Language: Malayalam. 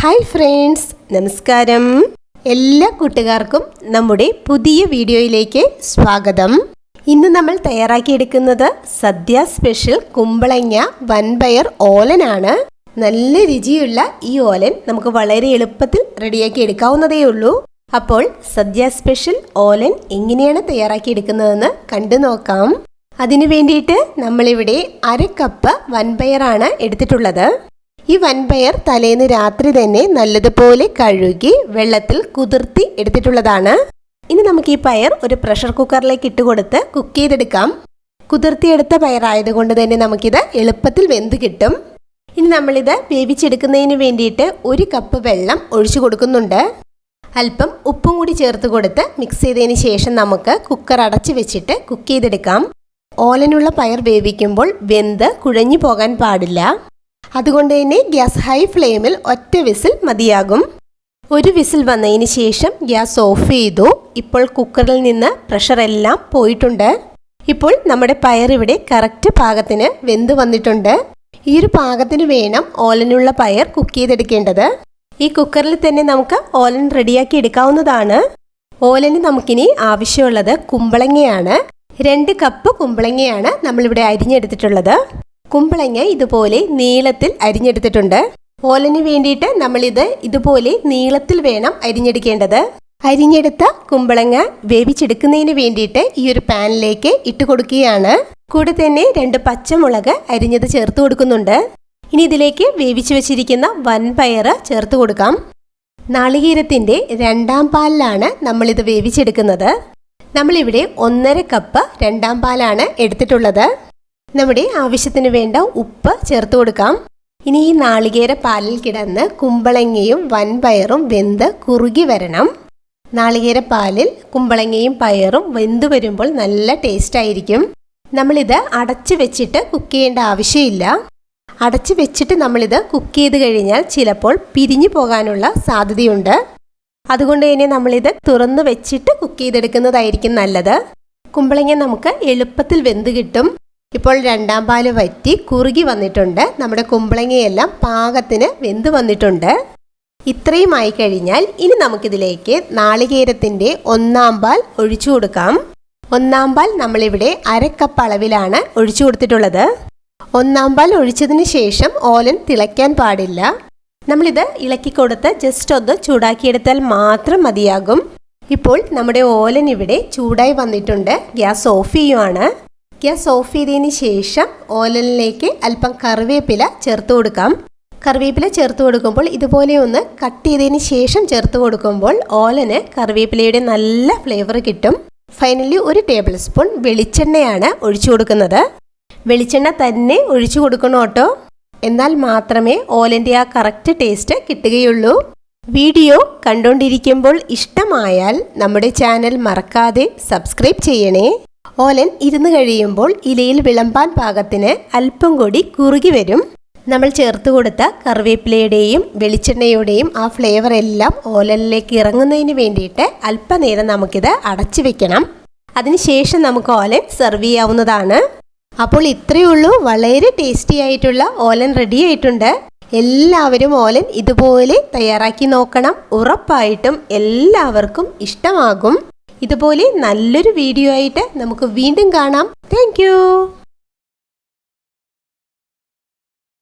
ഹായ് ഫ്രണ്ട്സ് നമസ്കാരം. എല്ലാ കൂട്ടുകാർക്കും നമ്മുടെ പുതിയ വീഡിയോയിലേക്ക് സ്വാഗതം. ഇന്ന് നമ്മൾ തയ്യാറാക്കിയെടുക്കുന്നത് സദ്യ സ്പെഷ്യൽ കുമ്പളങ്ങ വൻപയർ ഓലനാണ്. നല്ല രുചിയുള്ള ഈ ഓലൻ നമുക്ക് വളരെ എളുപ്പത്തിൽ റെഡിയാക്കി എടുക്കാവുന്നതേ ഉള്ളൂ. അപ്പോൾ സദ്യ സ്പെഷ്യൽ ഓലൻ എങ്ങനെയാണ് തയ്യാറാക്കിയെടുക്കുന്നതെന്ന് കണ്ടു നോക്കാം. അതിനു വേണ്ടിയിട്ട് നമ്മളിവിടെ അര കപ്പ് വൻപയറാണ് എടുത്തിട്ടുള്ളത്. ഈ വൻപയർ തലേന്ന് രാത്രി തന്നെ നല്ലതുപോലെ കഴുകി വെള്ളത്തിൽ കുതിർത്തി എടുത്തിട്ടുള്ളതാണ്. ഇനി നമുക്ക് ഈ പയർ ഒരു പ്രഷർ കുക്കറിലേക്ക് ഇട്ട് കൊടുത്ത് കുക്ക് ചെയ്തെടുക്കാം. കുതിർത്തിയെടുത്ത പയറായതുകൊണ്ട് തന്നെ നമുക്കിത് എളുപ്പത്തിൽ വെന്ത് കിട്ടും. ഇനി നമ്മളിത് വേവിച്ചെടുക്കുന്നതിന് വേണ്ടിയിട്ട് ഒരു കപ്പ് വെള്ളം ഒഴിച്ചു കൊടുക്കുന്നുണ്ട്. അല്പം ഉപ്പും കൂടി ചേർത്ത് കൊടുത്ത് മിക്സ് ചെയ്തതിന് ശേഷം നമുക്ക് കുക്കർ അടച്ചു വെച്ചിട്ട് കുക്ക് ചെയ്തെടുക്കാം. ഓലനുള്ള പയർ വേവിക്കുമ്പോൾ വെന്ത് കുഴഞ്ഞു പോകാൻ പാടില്ല. അതുകൊണ്ട് തന്നെ ഗ്യാസ് ഹൈ ഫ്ലെയിമിൽ ഒറ്റ വിസിൽ മതിയാകും. ഒരു വിസിൽ വന്നതിന് ശേഷം ഗ്യാസ് ഓഫ് ചെയ്തു. ഇപ്പോൾ കുക്കറിൽ നിന്ന് പ്രഷർ എല്ലാം പോയിട്ടുണ്ട്. ഇപ്പോൾ നമ്മുടെ പയർ ഇവിടെ കറക്റ്റ് പാകത്തിന് വെന്ത് വന്നിട്ടുണ്ട്. ഈ ഒരു പാകത്തിന് വേണം ഓലനുള്ള പയർ കുക്ക് ചെയ്തെടുക്കേണ്ടത്. ഈ കുക്കറിൽ തന്നെ നമുക്ക് ഓലൻ റെഡിയാക്കി എടുക്കാവുന്നതാണ്. ഓലന് നമുക്കിനി ആവശ്യമുള്ളത് കുമ്പളങ്ങയാണ്. രണ്ട് കപ്പ് കുമ്പളങ്ങയാണ് നമ്മളിവിടെ അരിഞ്ഞെടുത്തിട്ടുള്ളത്. കുമ്പളങ്ങ ഇതുപോലെ നീളത്തിൽ അരിഞ്ഞെടുത്തിട്ടുണ്ട്. ഓലന് വേണ്ടിയിട്ട് നമ്മളിത് ഇതുപോലെ നീളത്തിൽ വേണം അരിഞ്ഞെടുക്കേണ്ടത്. അരിഞ്ഞെടുത്ത കുമ്പളങ്ങ വേവിച്ചെടുക്കുന്നതിന് വേണ്ടിയിട്ട് ഈ ഒരു പാനിലേക്ക് ഇട്ട് കൊടുക്കുകയാണ്. കൂടെ തന്നെ രണ്ട് പച്ചമുളക് അരിഞ്ഞത് ചേർത്ത് കൊടുക്കുന്നുണ്ട്. ഇനി ഇതിലേക്ക് വേവിച്ചു വെച്ചിരിക്കുന്ന വൻപയർ ചേർത്ത് കൊടുക്കാം. നാളികീരത്തിന്റെ രണ്ടാം പാലിലാണ് നമ്മളിത് വേവിച്ചെടുക്കുന്നത്. നമ്മളിവിടെ ഒന്നര കപ്പ് രണ്ടാം പാലാണ് എടുത്തിട്ടുള്ളത്. നമ്മുടെ ആവശ്യത്തിന് വേണ്ട ഉപ്പ് ചേർത്ത് കൊടുക്കാം. ഇനി ഈ നാളികേര പാലിൽ കിടന്ന് കുമ്പളങ്ങയും വൻപയറും വെന്ത് കുറുകി വരണം. നാളികേര പാലിൽ കുമ്പളങ്ങയും പയറും വെന്ത് വരുമ്പോൾ നല്ല ടേസ്റ്റ് ആയിരിക്കും. നമ്മളിത് അടച്ചു വെച്ചിട്ട് കുക്ക് ചെയ്യേണ്ട ആവശ്യമില്ല. അടച്ചു വെച്ചിട്ട് നമ്മളിത് കുക്ക് ചെയ്ത് കഴിഞ്ഞാൽ ചിലപ്പോൾ പിരിഞ്ഞു പോകാനുള്ള സാധ്യതയുണ്ട്. അതുകൊണ്ട് തന്നെ നമ്മളിത് തുറന്ന് വെച്ചിട്ട് കുക്ക് ചെയ്തെടുക്കുന്നതായിരിക്കും നല്ലത്. കുമ്പളങ്ങ നമുക്ക് എളുപ്പത്തിൽ വെന്ത് കിട്ടും. ഇപ്പോൾ രണ്ടാം പാൽ വറ്റി കുറുകി വന്നിട്ടുണ്ട്. നമ്മുടെ കുമ്പളങ്ങയെല്ലാം പാകത്തിന് വെന്ത് വന്നിട്ടുണ്ട്. ഇത്രയും ആയി കഴിഞ്ഞാൽ ഇനി നമുക്കിതിലേക്ക് നാളികേരത്തിന്റെ ഒന്നാം പാൽ ഒഴിച്ചു കൊടുക്കാം. ഒന്നാം പാൽ നമ്മളിവിടെ അരക്കപ്പ് അളവിലാണ് ഒഴിച്ചു കൊടുത്തിട്ടുള്ളത്. ഒന്നാം പാൽ ഒഴിച്ചതിന് ശേഷം ഓലൻ തിളയ്ക്കാൻ പാടില്ല. നമ്മളിത് ഇളക്കി കൊടുത്ത് ജസ്റ്റ് ഒന്ന് ചൂടാക്കിയെടുത്താൽ മാത്രം മതിയാകും. ഇപ്പോൾ നമ്മുടെ ഓലൻ ഇവിടെ ചൂടായി വന്നിട്ടുണ്ട്. ഗ്യാസ് ഓഫ് ചെയ്യുവാണ്. ഗ്യാസ് ഓഫ് ചെയ്തതിന് ശേഷം ഓലനിലേക്ക് അല്പം കറിവേപ്പില ചേർത്ത് കൊടുക്കാം. കറിവേപ്പില ചേർത്ത് കൊടുക്കുമ്പോൾ ഇതുപോലെ ഒന്ന് കട്ട് ചെയ്തതിന് ശേഷം ചേർത്ത് കൊടുക്കുമ്പോൾ ഓലന് കറിവേപ്പിലയുടെ നല്ല ഫ്ലേവർ കിട്ടും. ഫൈനലി ഒരു ടേബിൾ സ്പൂൺ വെളിച്ചെണ്ണയാണ് ഒഴിച്ചു കൊടുക്കുന്നത്. വെളിച്ചെണ്ണ തന്നെ ഒഴിച്ചു കൊടുക്കണം കേട്ടോ. എന്നാൽ മാത്രമേ ഓലന്റെ ആ കറക്റ്റ് ടേസ്റ്റ് കിട്ടുകയുള്ളൂ. വീഡിയോ കണ്ടുകൊണ്ടിരിക്കുമ്പോൾ ഇഷ്ടമായാൽ നമ്മുടെ ചാനൽ മറക്കാതെ സബ്സ്ക്രൈബ് ചെയ്യണേ. ഓലൻ ഇരുന്ന് കഴിയുമ്പോൾ ഇലയിൽ വിളമ്പാൻ പാകത്തിന് അല്പം കൂടി കുറുകി വരും. നമ്മൾ ചേർത്ത് കൊടുത്ത കറിവേപ്പിലയുടെയും വെളിച്ചെണ്ണയുടെയും ആ ഫ്ലേവർ എല്ലാം ഓലനിലേക്ക് ഇറങ്ങുന്നതിന് വേണ്ടിയിട്ട് അല്പനേരം നമുക്കിത് അടച്ചു വെക്കണം. അതിനുശേഷം നമുക്ക് ഓലൻ സെർവ് ചെയ്യാവുന്നതാണ്. അപ്പോൾ ഇത്രയേ ഉള്ളൂ. വളരെ ടേസ്റ്റി ആയിട്ടുള്ള ഓലൻ റെഡി ആയിട്ടുണ്ട്. എല്ലാവരും ഓലൻ ഇതുപോലെ തയ്യാറാക്കി നോക്കണം. ഉറപ്പായിട്ടും എല്ലാവർക്കും ഇഷ്ടമാകും. ഇതുപോലെ നല്ലൊരു വീഡിയോ ആയിട്ട് നമുക്ക് വീണ്ടും കാണാം. താങ്ക്